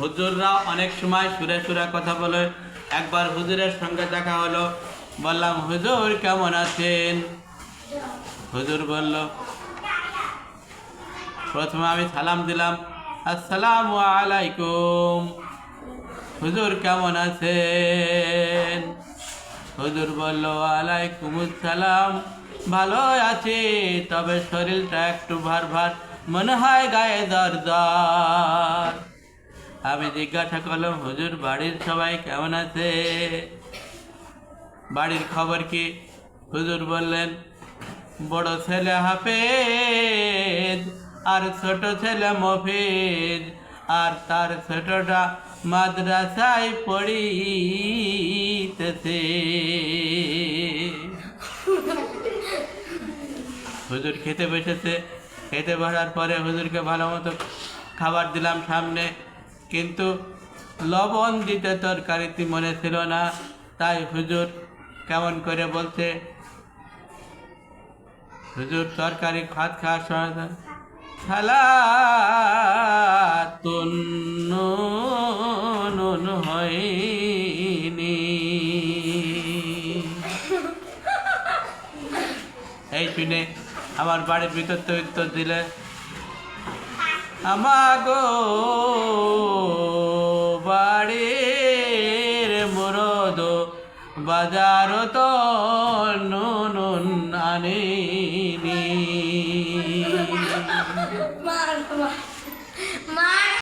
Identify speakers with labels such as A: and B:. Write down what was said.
A: হুজুররা অনেক সময় সুরে সুরে কথা বলে। একবার হুজুরের সঙ্গে দেখা হলো, বললাম, হুজুর কেমন আছেন? হুজুর বলল, প্রথমে আমি সালাম দিলাম, আসসালামু আলাইকুম, হুজুর কেমন আছেন? হুজুর বলল আলাইকুম সালাম ভালো আছি, তবে শরীরটা একটু ভার ভার, মনে হয় গায়ে দর দর আমি জিজ্ঞাসা করলাম, হুজুর, বাড়ির সবাই কেমন আছে? বাড়ির খবর কি? হুজুর বললেন, বড় ছেলে হাফেজ, আর ছোট ছেলে মফিজ, আর তার ছোটটা মাদ্রাসায় পড়িতেছে। হুজুর খেতে বসেছে। খেতে বসার পরে হুজুরকে ভালো মতো খাবার দিলাম সামনে। কিন্তু লবণ দিতে তরকারিতে মনে ছিল না। তাই হুজুর কেমন করে বলছে হুজুর তরকারি ভাত খাওয়ার সময় তো, সালাতুন হয়নি। এই শুনে আমার বাড়ির ভিতর তো উত্তর দিলে আমাগো বাড়ির মুরদ বাজার তো নুন আনিনি।